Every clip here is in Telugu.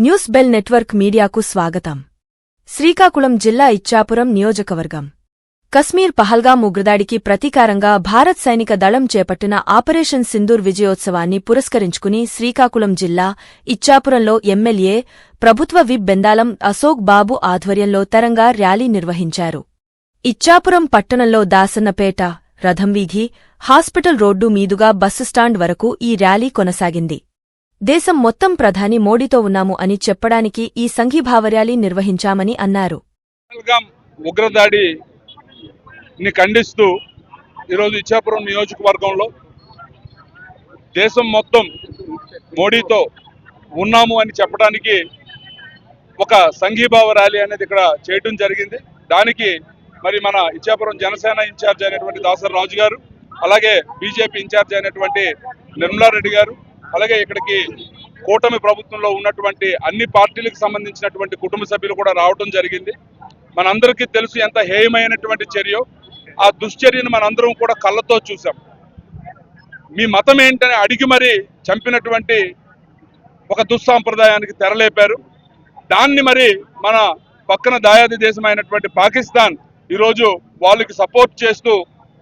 న్యూస్ బెల్ నెట్వర్క్ మీడియాకు స్వాగతం. శ్రీకాకుళం జిల్లా ఇచ్చాపురం నియోజకవర్గం. కశ్మీర్ పహల్గాం ఉగ్రదాడికి ప్రతీకారంగా భారత్ సైనిక దళం చేపట్టిన ఆపరేషన్ సింధూర్ విజయోత్సవాన్ని పురస్కరించుకుని శ్రీకాకుళం జిల్లా ఇచ్చాపురంలో ఎమ్మెల్యే ప్రభుత్వ విప్ బెందాలం అశోక్ బాబు ఆధ్వర్యంలో తరంగా ర్యాలీ నిర్వహించారు. ఇచ్చాపురం పట్టణంలో దాసన్నపేట రథంవీధి హాస్పిటల్ రోడ్డు మీదుగా బస్సుస్టాండ్ వరకు ఈ ర్యాలీ కొనసాగింది. దేశం మొత్తం ప్రధాని మోడీతో ఉన్నాము అని చెప్పడానికి ఈ సంఘీభావ ర్యాలీ నిర్వహించామని అన్నారు. ఉగ్రదాడిని ఖండిస్తూ ఈరోజు ఇచ్చాపురం నియోజకవర్గంలో దేశం మొత్తం మోడీతో ఉన్నాము అని చెప్పడానికి ఒక సంఘీభావ ర్యాలీ అనేది ఇక్కడ చేయడం జరిగింది. దానికి మరి మన ఇచ్చాపురం జనసేన ఇన్ఛార్జ్ అయినటువంటి దాసర్ రాజు గారు అలాగే బీజేపీ ఇన్ఛార్జ్ అయినటువంటి నిర్మలారెడ్డి గారు అలాగే ఇక్కడికి కూటమి ప్రభుత్వంలో ఉన్నటువంటి అన్ని పార్టీలకు సంబంధించినటువంటి కుటుంబ సభ్యులు కూడా రావడం జరిగింది. మనందరికీ తెలుసు ఎంత హేయమైనటువంటి చర్య. ఆ దుశ్చర్యను మనందరం కూడా కళ్ళతో చూసాం మీ మతం ఏంటని అడిగి మరి చంపినటువంటి ఒక దుస్సాంప్రదాయానికి తెరలేపారు. దాన్ని మరి మన పక్కన దాయాది దేశమైనటువంటి పాకిస్తాన్ ఈరోజు వాళ్ళకి సపోర్ట్ చేస్తూ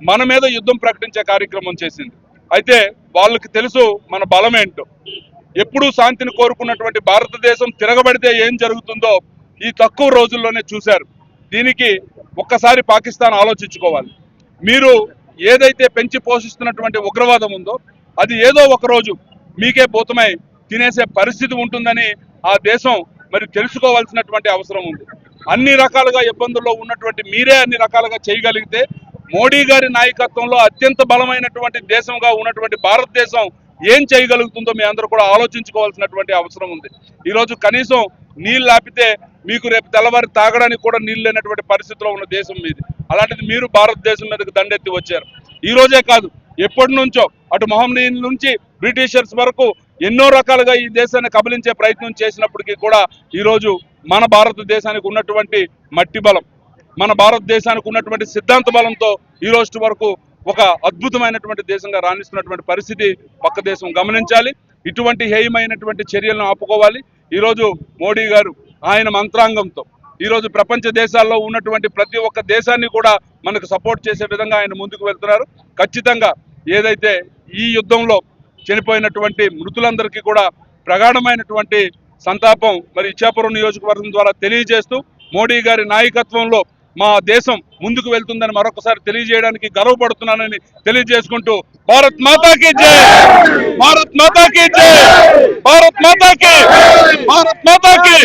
మన మీద యుద్ధం ప్రకటించే కార్యక్రమం చేసింది. అయితే వాళ్ళకి తెలుసు మన బలం ఏంటో. ఎప్పుడూ శాంతిని కోరుకున్నటువంటి భారతదేశం తిరగబడితే ఏం జరుగుతుందో ఈ తక్కువ రోజుల్లోనే చూశారు. దీనికి ఒక్కసారి పాకిస్తాన్ ఆలోచించుకోవాలి. మీరు ఏదైతే పెంచి పోషిస్తున్నటువంటి ఉగ్రవాదం ఉందో అది ఏదో ఒక రోజు మీకే భూతమై తినేసే పరిస్థితి ఉంటుందని ఆ దేశం మరి తెలుసుకోవాల్సినటువంటి అవసరం ఉంది. అన్ని రకాలుగా ఇబ్బందుల్లో ఉన్నటువంటి మీరే అన్ని రకాలుగా చేయగలిగితే మోడీ గారి నాయకత్వంలో అత్యంత బలమైనటువంటి దేశంగా ఉన్నటువంటి భారతదేశం ఏం చేయగలుగుతుందో మీ అందరూ కూడా ఆలోచించుకోవాల్సినటువంటి అవసరం ఉంది. ఈరోజు కనీసం నీళ్ళు ఆపితే మీకు రేపు తెల్లవారి తాగడానికి కూడా నీళ్ళు లేనటువంటి పరిస్థితిలో ఉన్న దేశం మీది. అలాంటిది మీరు భారతదేశం మీదకి దండెత్తి వచ్చారు. ఈ రోజే కాదు ఎప్పటి నుంచో అటు మహమ్మదీయుల నుంచి బ్రిటిషర్స్ వరకు ఎన్నో రకాలుగా ఈ దేశాన్ని కబలించే ప్రయత్నం చేసినప్పటికీ కూడా ఈరోజు మన భారతదేశానికి ఉన్నటువంటి మట్టి బలం మన భారతదేశానికి ఉన్నటువంటి సిద్ధాంత బలంతో ఈ రోజు వరకు ఒక అద్భుతమైనటువంటి దేశంగా రాణిస్తున్నటువంటి పరిస్థితి పక్క దేశం గమనించాలి. ఇటువంటి హేయమైనటువంటి చర్యలను ఆపుకోవాలి. ఈరోజు మోడీ గారు ఆయన మంత్రాంగంతో ఈరోజు ప్రపంచ దేశాల్లో ఉన్నటువంటి ప్రతి ఒక్క దేశాన్ని కూడా మనకు సపోర్ట్ చేసే విధంగా ఆయన ముందుకు వెళ్తున్నారు. ఖచ్చితంగా ఏదైతే ఈ యుద్ధంలో చనిపోయినటువంటి మృతులందరికీ కూడా ప్రగాఢమైనటువంటి సంతాపం మరి ఇచ్చాపురం నియోజకవర్గం ద్వారా తెలియజేస్తూ మోడీ గారి నాయకత్వంలో మా దేశం ముందుకు వెళ్తుందని మరొకసారి తెలియజేయడానికి గర్వపడుతున్నానని తెలియజేసుకుంటూ భారత్ మాతాకి జై! భారత్ మాతాకి జై! భారత్ మాతాకి! భారత్ మాతాకి!